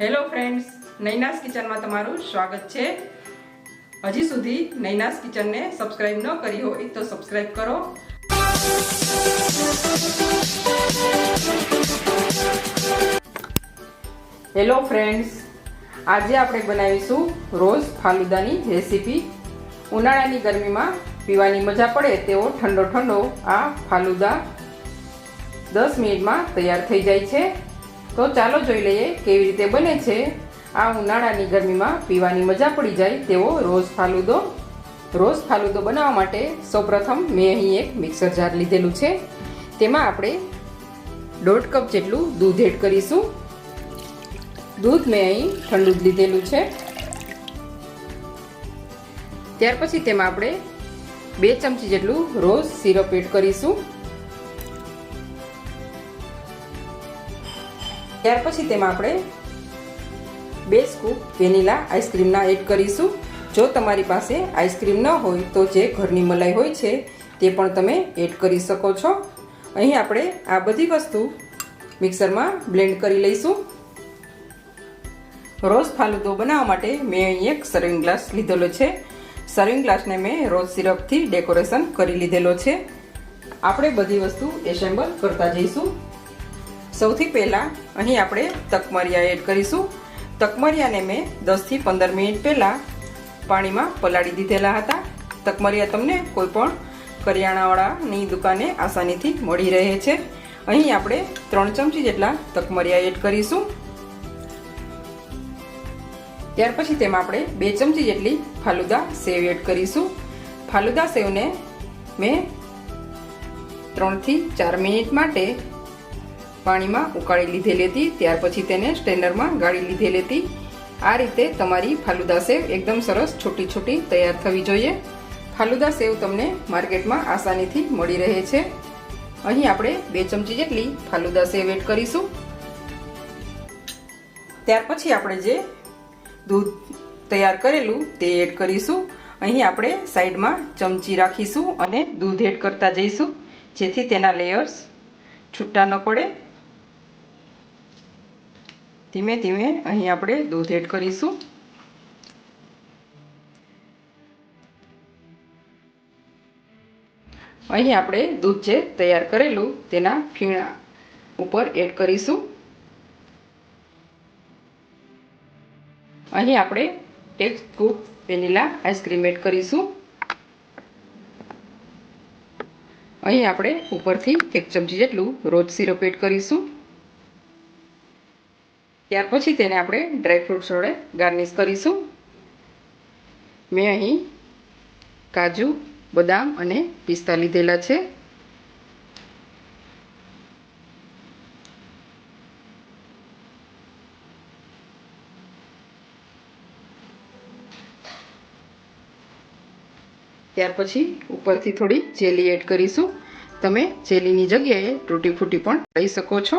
Hello friends નૈનાસ કિચનમાં તમારું સ્વાગત છે. હજી સુધી નૈનાસ કિચનને સબસ્ક્રાઇબ ન કરી હોય તો સબસ્ક્રાઇબ કરો. હેલો ફ્રેન્ડ્સ આજે આપણે બનાવીશું રોઝ ફાલુદાની રેસીપી. ઉનાળાની ગરમીમાં પીવાની મજા પડે તેવો ઠંડો ઠંડો આ ફાલુદા દસ મિનિટમાં તૈયાર થઈ જાય છે. તો ચાલો જોઈ લઈએ કેવી રીતે બને છે. આ ઉનાળાની ગરમીમાં પીવાની મજા પડી જાય તેવો રોઝ ફાલુદો. રોઝ ફાલુદો બનાવવા માટે સૌપ્રથમ મેં અહીં એક મિક્સર જાર લીધેલું છે. તેમાં આપણે દોઢ કપ જેટલું દૂધ એડ કરીશું. દૂધ મેં અહીં ઠંડુ જ લીધેલું છે. ત્યાર પછી તેમાં આપણે બે ચમચી જેટલું રોઝ સિરપ એડ કરીશું. ત્યાર પછી તેમાં આપણે બે સ્કૂપ વેનીલા આઈસ્ક્રીમના એડ કરીશું. જો તમારી પાસે આઈસ્ક્રીમ ન હોય તો જે ઘરની મલાઈ હોય છે, તે પણ તમે એડ કરી શકો છો. અહીં આપણે આ બધી વસ્તુ મિક્સરમાં બ્લેન્ડ કરી લઈશું. રોઝ ફાલુદો બનાવવા માટે મેં અહીં એક સર્વિંગ ગ્લાસ લીધેલો છે. સર્વિંગ ગ્લાસને મેં રોઝ સિરપથી ડેકોરેશન કરી લીધેલો છે. આપણે બધી વસ્તુ એસેમ્બલ કરતા જઈશું. સૌથી પહેલાં અહીં આપણે તકમરિયા એડ કરીશું. તકમરિયાને મેં દસથી પંદર મિનિટ પહેલાં પાણીમાં પલાળી દીધેલા હતા. તકમરિયા તમને કોઈપણ કરિયાણાવાળાની દુકાને આસાનીથી મળી રહે છે. અહીં આપણે ત્રણ ચમચી જેટલા તકમરિયા એડ કરીશું. ત્યાર પછી તેમાં આપણે બે ચમચી જેટલી ફાલુદા સેવ એડ કરીશું. ફાલુદા સેવને મેં ત્રણથી ચાર મિનિટ માટે પાણીમાં ઉકાળી લીધેલી હતી. ત્યાર પછી તેને સ્ટેન્ડરમાં ગાળી લીધેલી હતી. આ રીતે તમારી ફાલુદા સેવ એકદમ સરસ છોટી છોટી તૈયાર થવી જોઈએ. ફાલુદા સેવ તમને માર્કેટમાં આસાનીથી મળી રહે છે. અહીં આપણે બે ચમચી જેટલી ફાલુદા સેવ એડ કરીશું. ત્યાર પછી આપણે જે દૂધ તૈયાર કરેલું તે એડ કરીશું. અહીં આપણે સાઈડમાં ચમચી રાખીશું અને દૂધ એડ કરતા જઈશું. જેથી તેના લેયર્સ છૂટા ન પડે. ધીમે ધીમે અહીં આપણે દૂધ એડ કરીશું. અહીં આપણે દૂધ જે તૈયાર કરેલું તેના ફીણા ઉપર એડ કરીશું. અહીં આપણે એક સ્કૂપ વેનીલા આઈસ્ક્રીમ એડ કરીશું. અહીં આપણે ઉપરથી એક ચમચી જેટલું રોજ સિરપ એડ કરીશું. ત્યાર પછી તેને આપણે ડ્રાયફ્રૂટ્સ વડે ગાર્નિશ કરીશું. મેં અહીં કાજુ, બદામ અને પિસ્તા લીધેલા છે. ત્યાર પછી ઉપરથી થોડી જેલી એડ કરીશું. તમે જેલીની જગ્યાએ તૂટી ફૂટી પણ લઈ શકો છો.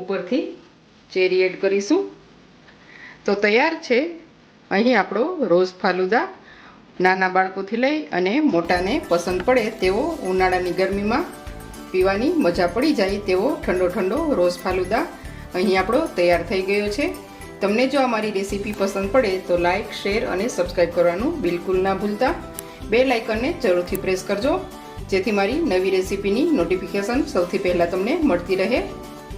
ઉપરથી ચેરી એડ કરીશું. તો તૈયાર છે. અહીં આપણો રોઝ ફાલુદા નાના બાળકોથી લઈ અને મોટાને પસંદ પડે તેવો ઉનાળાની ગરમીમાં પીવાની મજા પડી જાય તેવો ઠંડો ઠંડો રોઝ ફાલુદા અહીં આપણો તૈયાર થઈ ગયો છે. તમને જો અમારી રેસીપી પસંદ પડે તો લાઇક શેર અને સબસ્ક્રાઈબ કરવાનું બિલકુલ ના ભૂલતા. બે લાઇકનને જરૂરથી પ્રેસ કરજો. જેથી મારી નવી રેસીપીની નોટિફિકેશન સૌથી પહેલાં તમને મળતી રહે.